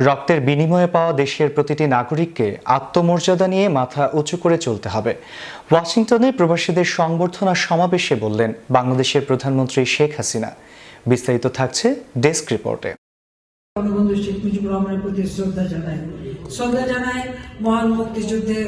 রক্তের বিনিময়ে পাওয়া দেশের প্রতিটি নাগরিককে আত্মমর্যাদা নিয়ে মাথা উঁচু করে চলতে হবে। ওয়াশিংটনে প্রবাসীদের সংবর্ধনা সমাবেশে বললেন বাংলাদেশের প্রধানমন্ত্রী শেখ হাসিনা। বিস্তারিত থাকছে ডেস্ক রিপোর্টে। বঙ্গবন্ধু শেখ মুজিবুর রহমানের প্রতি শ্রদ্ধা জানাই। শ্রদ্ধা জানাই মহান মুক্তিযুদ্ধে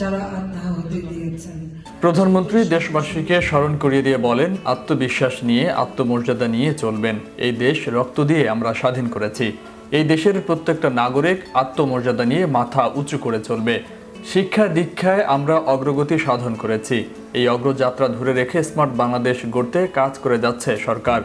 যারা আত্মাহুতি দিয়েছেন প্রধানমন্ত্রী দেশবাসীকে স্মরণ করিয়ে দিয়ে বলেন আত্মবিশ্বাস নিয়ে আত্মমর্যাদা নিয়ে চলবেন। এই দেশ রক্ত দিয়ে আমরা স্বাধীন করেছি। এই দেশের প্রত্যেকটা নাগরিক আত্মমর্যাদা নিয়ে মাথা উঁচু করে চলবে। শিক্ষা দীক্ষায় আমরা অগ্রগতি সাধন করেছি। এই অগ্রযাত্রা ধরে রেখে স্মার্ট বাংলাদেশ গড়তে কাজ করে যাচ্ছে সরকার।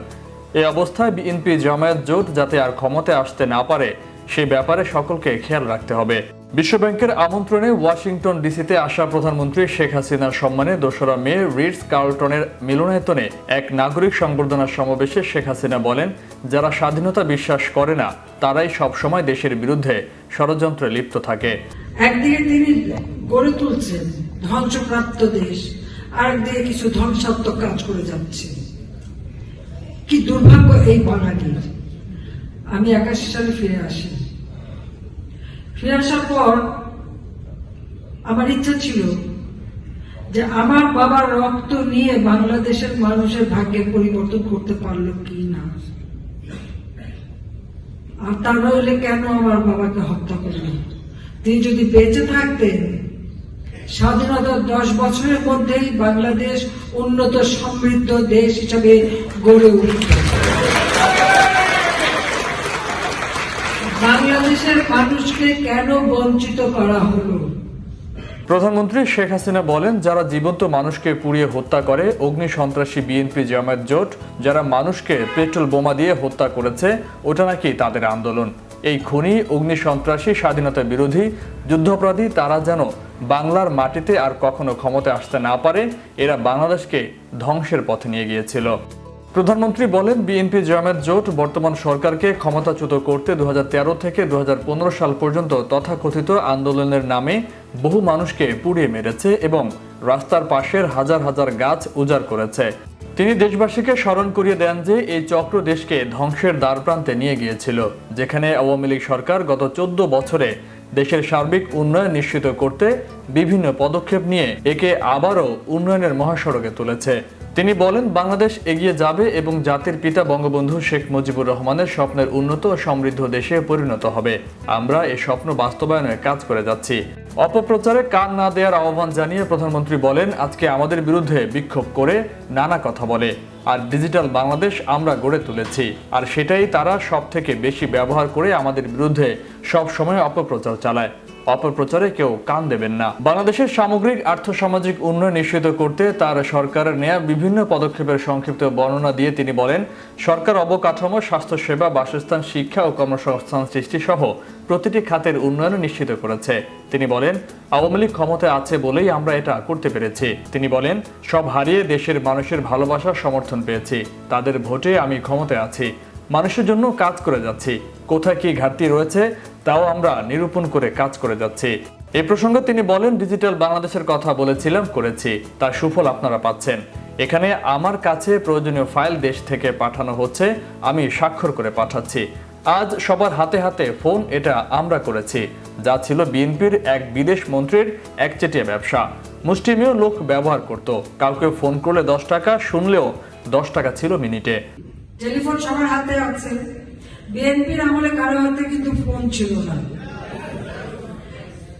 এই অবস্থায় বিএনপি জামায়াত জোট যাতে আর ক্ষমতায় আসতে না পারে, সে ব্যাপারে সকলকে খেয়াল রাখতে হবে। বিশ্বব্যাংকের আমন্ত্রণে ওয়াশিংটন ডিসিতে আসা প্রধানমন্ত্রী শেখ হাসিনার সম্মানে দোসরা মে রিটস কার্লটনের মিলনায়তনে এক নাগরিক সংবর্ধনা সমাবেশে শেখ হাসিনা বলেন, যারা স্বাধীনতা বিশ্বাস করে না, তারাই সবসময় দেশের বিরুদ্ধে ষড়যন্ত্রে লিপ্ত থাকে। একদিকে তিনি গড়ে তুলছেন ধ্বংসপ্রাপ্ত দেশ আর একদিকে কিছু ধ্বংসাত্মক কাজ করে যাচ্ছে। কি দুর্ভাগ্য এই বাঙালির আমি একাশি সালে ফিরে আসি ফিরে আসার পর আমার ইচ্ছা ছিল যে আমার বাবার রক্ত নিয়ে বাংলাদেশের মানুষের ভাগ্যের পরিবর্তন করতে পারল কি না আর তা নইলে কেন আমার বাবাকে হত্যা করল? তিনি যদি বেঁচে থাকতেন স্বাধীনতার দশ বছরের মধ্যেই বাংলাদেশ উন্নত সমৃদ্ধ দেশ হিসাবে গড়ে উঠত। বাংলাদেশের মানুষকে কেন বঞ্চিত করা হলো? প্রধানমন্ত্রী শেখ হাসিনা বলেন, যারা জীবন্ত মানুষকে পুড়িয়ে হত্যা করে, অগ্নি সন্ত্রাসী বিএনপি জামায়াত জোট, যারা মানুষকে পেট্রোল বোমা দিয়ে হত্যা করেছে, ওটা নাকি তাদের আন্দোলন। এই খুনি, অগ্নি সন্ত্রাসী, স্বাধীনতা বিরোধী, যুদ্ধাপরাধী, তারা যেন বাংলার মাটিতে আর কখনো ক্ষমতায় আসতে না পারে, এরা বাংলাদেশকে ধ্বংসের পথে নিয়ে গিয়েছিল। প্রধানমন্ত্রী বলেন, বিএনপি জামায়াত জোট বর্তমান সরকারকে ক্ষমতাচ্যুত করতে দু হাজার তেরো থেকে দু হাজার পনেরো সাল পর্যন্ত তথাকথিত আন্দোলনের নামে বহু মানুষকে পুড়িয়ে মেরেছে এবং রাস্তার পাশের হাজার হাজার গাছ উজাড় করেছে। তিনি দেশবাসীকে স্মরণ করিয়ে দেন যে, এই চক্র দেশকে ধ্বংসের দ্বারপ্রান্তে নিয়ে গিয়েছিল, যেখানে আওয়ামী লীগ সরকার গত চোদ্দ বছরে দেশের সার্বিক উন্নয়ন নিশ্চিত করতে বিভিন্ন পদক্ষেপ নিয়ে একে আবারও উন্নয়নের মহাসড়কে তুলেছে। তিনি বলেন, বাংলাদেশ এগিয়ে যাবে এবং জাতির পিতা বঙ্গবন্ধু শেখ মুজিবুর রহমানের স্বপ্নের উন্নত ও সমৃদ্ধ দেশে পরিণত হবে। আমরা এই স্বপ্ন বাস্তবায়নে কাজ করে যাচ্ছি। অপপ্রচারে কান না দেওয়ার আহ্বান জানিয়ে প্রধানমন্ত্রী বলেন, আজকে আমাদের বিরুদ্ধে বিক্ষোভ করে নানা কথা বলে, আর ডিজিটাল বাংলাদেশ আমরা গড়ে তুলেছি, আর সেটাই তারা সব থেকে বেশি ব্যবহার করে আমাদের বিরুদ্ধে সব সময় অপপ্রচার চালায়। অপপ্রচারে কেউ কান দেবেন না। বাংলাদেশের সামগ্রিক আর্থসামাজিক উন্নয়ন নিশ্চিত করতে তার সরকারের নেয়া বিভিন্ন পদক্ষেপের সংক্ষিপ্ত বর্ণনা দিয়ে তিনি বলেন, সরকার অবকাঠামো, স্বাস্থ্যসেবা, বাসস্থান, শিক্ষা ও কর্মসংস্থান সৃষ্টি সহ প্রতিটি খাতের উন্নয়ন নিশ্চিত করেছে। তিনি বলেন, আওয়ামী লীগ ক্ষমতায় আছে বলেই আমরা এটা করতে পেরেছি। তিনি বলেন, সব হারিয়ে দেশের মানুষের ভালোবাসা সমর্থন পেয়েছি। তাদের ভোটে আমি ক্ষমতায় আছি। মানুষের জন্য কাজ করে যাচ্ছি। কোথায় কি ঘাটতি রয়েছে তাও আমরা নিরূপণ করে কাজ করে যাচ্ছি। এই প্রসঙ্গে তিনি বলেন, ডিজিটাল বাংলাদেশের কথা বলেছিলাম, করেছি। তার সুফল আপনারা পাচ্ছেন। এখানে আমার কাছে প্রয়োজনীয় ফাইল দেশ থেকে পাঠানো হচ্ছে, আমি স্বাক্ষর করে পাঠাচ্ছি। আজ সবার হাতে হাতে ফোন, এটা আমরা করেছি। যা ছিল বিএনপির এক বিদেশ মন্ত্রীর একচেটিয়া ব্যবসা। মুষ্টিমেয় লোক ব্যবহার করত। কাউকে ফোন করলে দশ টাকা, শুনলেও দশ টাকা ছিল মিনিটে। টেলিফোন সবার হাতে আছে। বিএনপির আমলে কারও হাতে কিন্তু ফোন ছিল না।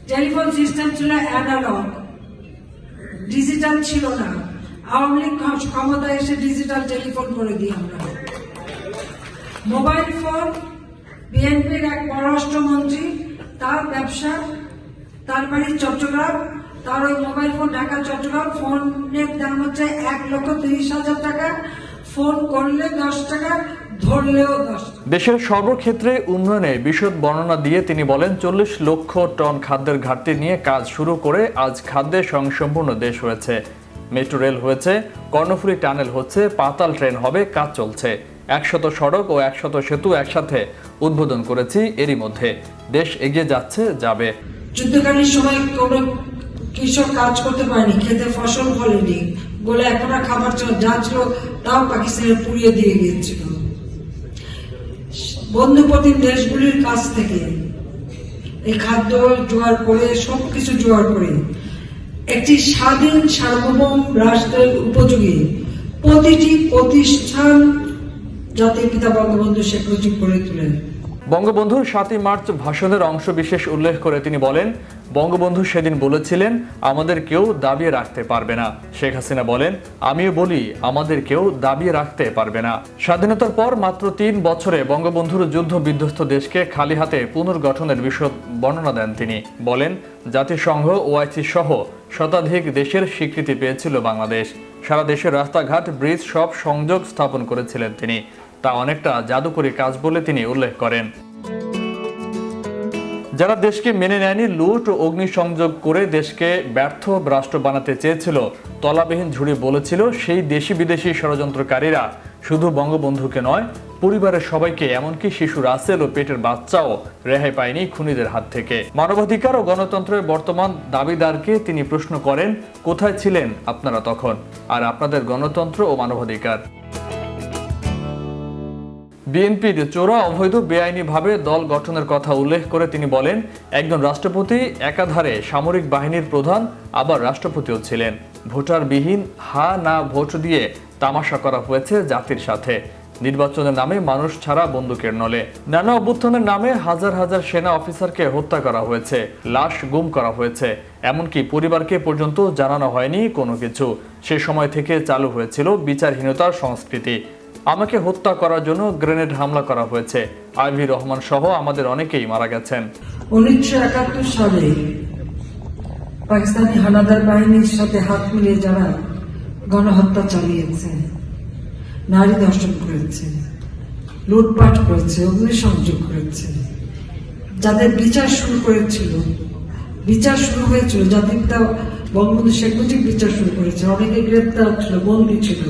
টেলিফোন সিস্টেম ছিল অ্যানালগ ডিজিটাল ছিল না। আওয়ামী লীগ ক্ষ- ক্ষমতায় এসে ডিজিটাল টেলিফোন করে দিই আমরা। মোবাইল ফোন বিএনপির এক পররাষ্ট্রমন্ত্রী তার ব্যবসা, তার বাড়ি চট্টগ্রাম, তার ওই মোবাইল ফোন ঢাকা, চট্টগ্রাম ফোনের দাম হচ্ছে এক লক্ষ তিরিশ হাজার টাকা। ফোন করলে দশ টাকা দেশের সর্বক্ষেত্রে উন্নয়নে বিশদ বর্ণনা দিয়ে তিনি বলেন চল্লিশ লক্ষ টন খাদ্যের ঘাটতি নিয়ে কাজ শুরু করে আজ খাদ্যে স্বয়ংসম্পূর্ণ দেশ হয়েছে। মেট্রো রেল হয়েছে কর্ণফুলী টানেল হচ্ছে পাতাল ট্রেন হবে কাজ চলছে। একশত সড়ক ও একশত সেতু একসাথে উদ্বোধন করেছি এরই মধ্যে দেশ এগিয়ে যাচ্ছে যাবে। যুদ্ধকালীন সময় কোনো কৃষক কাজ করতে পারেনি খেতে ফসল ফলেনি। বলে এখন খাবার যা ছিল তাও পাকিস্তানে পুড়িয়ে দিয়ে গিয়েছিল। বন্ধুপ্রতিম দেশগুলির কাছ থেকে। এই খাদ্য জোয়ার করে, সবকিছু জোয়ার করে। একটি স্বাধীন সার্বভৌম রাষ্ট্রের উপযোগী প্রতিটি প্রতিষ্ঠান জাতির পিতা বঙ্গবন্ধু শেখ মুজিব গড়ে তোলেন। বঙ্গবন্ধুর সাতই মার্চ ভাষণের অংশ বিশেষ উল্লেখ করে তিনি বলেন, বঙ্গবন্ধু সেদিন বলেছিলেন, আমাদের কেউ দাবিয়ে রাখতে পারবে না। শেখ হাসিনা বলেন, আমিও বলি, আমাদের কেউ দাবিয়ে রাখতে পারবে না। স্বাধীনতার পর মাত্র তিন বছরে বঙ্গবন্ধুর যুদ্ধ বিধ্বস্ত দেশকে খালি হাতে পুনর্গঠনের বিশদ বর্ণনা দেন তিনি। বলেন, জাতিসংঘ, ওআইসি সহ শতাধিক দেশের স্বীকৃতি পেয়েছিল বাংলাদেশ। সারা দেশের রাস্তাঘাট, ব্রিজ সব সংযোগ স্থাপন করেছিলেন তিনি। তা অনেকটা জাদুকরী কাজ বলে তিনি উল্লেখ করেন। যারা দেশকে মেনে নেয়নি, লুট ও অগ্নিসংযোগ করে দেশকে ব্যর্থ রাষ্ট্র বানাতে চেয়েছিল, তলাবিহীন ঝুড়ি বলেছিল, সেই দেশি বিদেশি ষড়যন্ত্রকারীরা শুধু বঙ্গবন্ধুকে নয়, পরিবারের সবাইকে, এমনকি শিশু রাসেল ও পেটের বাচ্চাও রেহাই পায়নি খুনিদের হাত থেকে। মানবাধিকার ও গণতন্ত্রের বর্তমান দাবিদারকে তিনি প্রশ্ন করেন, কোথায় ছিলেন আপনারা তখন? আর আপনাদের গণতন্ত্র ও মানবাধিকার। বিএনপির চোরা অবৈধ বেআইনিভাবে দল গঠনের কথা উল্লেখ করে তিনি বলেন, একজন রাষ্ট্রপতি একাধারে সামরিক বাহিনীর প্রধান, আবার রাষ্ট্রপতিও ছিলেন। ভোটারবিহীন হা না ভোট দিয়ে তামাশা করা হয়েছে জাতির সাথে। নির্বাচনের নামে মানুষ ছাড়া বন্দুকের নলে। নানা অভ্যুত্থানের নামে হাজার হাজার সেনা অফিসারকে হত্যা করা হয়েছে, লাশ গুম করা হয়েছে। এমনকি পরিবারকে পর্যন্ত জানানো হয়নি কোনো কিছু। সে সময় থেকে চালু হয়েছিল বিচারহীনতার সংস্কৃতি। আমাকে হত্যা করার জন্য গ্রেনেড হামলা করা হয়েছে। আইভি রহমান সহ আমাদের অনেকেই মারা গেছেন। উনিশশো একাত্তর সালে পাকিস্তানি হানাদার বাহিনীর সাথে হাত মিলিয়ে যারা গণহত্যা চালিয়েছে নারী দর্শন করেছে লুটপাট করেছে, অগ্নিসংযোগ করেছে, যাদের বিচার শুরু করেছিল, বিচার শুরু হয়েছিল যাদের বঙ্গবন্ধু শেখ মুজিব বিচার শুরু করেছে, অনেকে গ্রেপ্তার ছিল, বন্দী ছিল।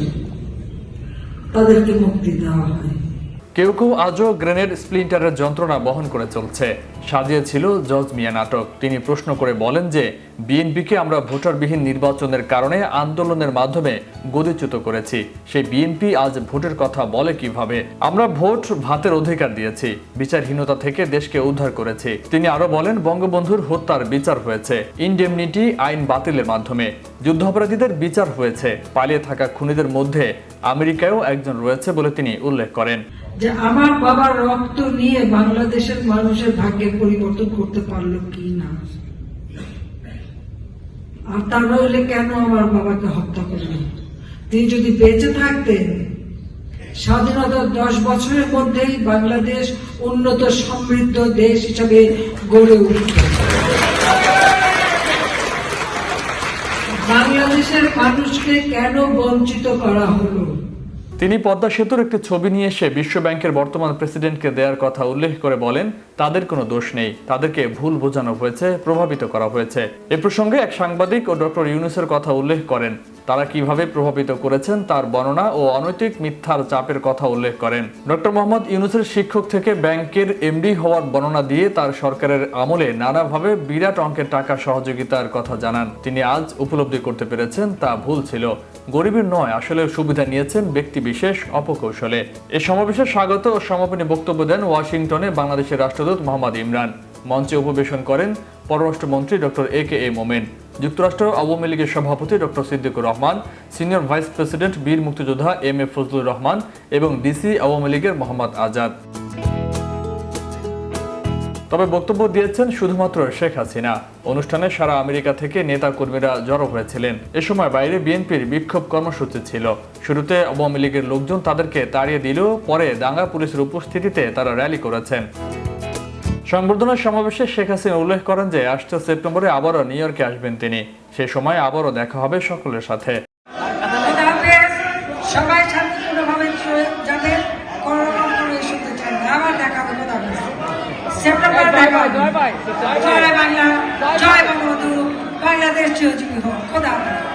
তাদেরকে মুক্তি দেওয়া হয়। কেউ কেউ আজও গ্রেনেড স্প্লিন্টারের যন্ত্রণা বহন করে চলছে। সাজিয়েছিল জজ মিয়া নাটক। তিনি প্রশ্ন করে বলেন যে, বিএনপিকে আমরা ভোটারবিহীন নির্বাচনের কারণে আন্দোলনের মাধ্যমে গদিচ্যুত করেছি। সেই বিএনপি আজ ভোটের কথা বলে কীভাবে? আমরা ভোট ভাতের অধিকার দিয়েছি, বিচারহীনতা থেকে দেশকে উদ্ধার করেছি। তিনি আরও বলেন, বঙ্গবন্ধুর হত্যার বিচার হয়েছে, ইনডেমনিটি আইন বাতিলের মাধ্যমে। যুদ্ধাপরাধীদের বিচার হয়েছে, পালিয়ে থাকা খুনিদের মধ্যে আমেরিকায়ও একজন রয়েছে বলে তিনি উল্লেখ করেন। যে আমার বাবার রক্ত নিয়ে বাংলাদেশের মানুষের ভাগ্যের পরিবর্তন করতে পারল কি না? আর তা নইলে কেন আমার বাবাকে হত্যা করলেন তিনি যদি বেঁচে থাকতেন স্বাধীনতার দশ বছরের মধ্যেই বাংলাদেশ উন্নত সমৃদ্ধ দেশ হিসাবে গড়ে উঠত। বাংলাদেশের মানুষকে কেন বঞ্চিত করা হলো? তিনি পদ্মা সেতুর একটি ছবি নিয়ে এসে বিশ্ব ব্যাংকের বর্তমান প্রেসিডেন্টকে দেওয়ার কথা উল্লেখ করে বলেন, তাদের কোনো দোষ নেই। তাদেরকে ভুল বোঝানো হয়েছে, প্রভাবিত করা হয়েছে। এ প্রসঙ্গে এক সাংবাদিক ও ডক্টর ইউনুসের কথা উল্লেখ করেন। তারা কীভাবে প্রভাবিত করেছেন তার বর্ণনা ও অনৈতিক মিথ্যার চাপের কথা উল্লেখ করেন। ডক্টর মোহাম্মদ ইউনুসের শিক্ষক থেকে ব্যাংকের এমডি হওয়ার বর্ণনা দিয়ে তার সরকারের আমলে নানাভাবে বিরাট অঙ্কের টাকা সহযোগিতার কথা জানান। তিনি আজ উপলব্ধি করতে পেরেছেন, তা ভুল ছিল। গরিবের নয়, আসলে সুবিধা নিয়েছেন ব্যক্তি বিশেষ অপকৌশলে। এ সমাবেশে স্বাগত ও সমাপনী বক্তব্য দেন ওয়াশিংটনে বাংলাদেশের রাষ্ট্রদূত মোহাম্মদ ইমরান। মঞ্চে উপবেশন করেন পররাষ্ট্রমন্ত্রী ডক্টর এ কে এ মোমেন। যুক্তরাষ্ট্র আওয়ামী লীগের সভাপতি doctor Siddiqur Rahman, senior vice president বীর মুক্তিযোদ্ধা এম এ ফজলুর রহমান এবং ডিসি আওয়ামী লীগের মোহাম্মদ আজাদ। তবে বক্তব্য দিয়েছেন শুধুমাত্র শেখ হাসিনা। অনুষ্ঠানে সারা আমেরিকা থেকে নেতা কর্মীরা জড়ো হয়েছিলেন। এ সময় বাইরে বিএনপির বিক্ষোভ কর্মসূচি ছিল। শুরুতে আওয়ামী লীগের লোকজন তাদেরকে তাড়িয়ে দিলেও পরে দাঙ্গা পুলিশের উপস্থিতিতে তারা র্যালি করেছেন। সংবর্ধনা সমাবেশে শেখ হাসিনা উল্লেখ করেন যে আসছে সেপ্টেম্বরে আবারও নিউ ইয়র্কে আসবেন তিনি। সে সময় আবারও দেখা হবে সকলের সাথে। সবাই শান্তিপূর্ণভাবে চলে যাবে। কোনো ইস্যুতে চান না আবার দেখা হবে খোদা সেপ্টেম্বর জয় বাংলা জয় বঙ্গবন্ধু। বাংলাদেশ চিরজীবী হোক। খোদা হাফেজ।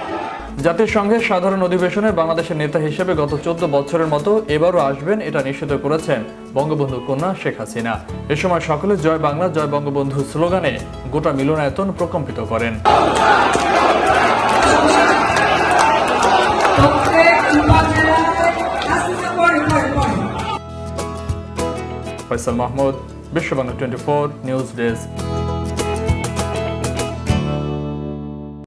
জাতিসংঘের সাধারণ অধিবেশনে বাংলাদেশের নেতা হিসেবে গত চোদ্দ বছরের মতো এবারও আসবেন, এটা নিশ্চিত করেছেন বঙ্গবন্ধু কন্যা শেখ হাসিনা। এ সময় সকলে জয় বাংলা, জয় বঙ্গবন্ধু স্লোগানে গোটা মিলনায়তন প্রকম্পিত করেন। Faisal Mahmud Bishwabangla twenty four, news desk.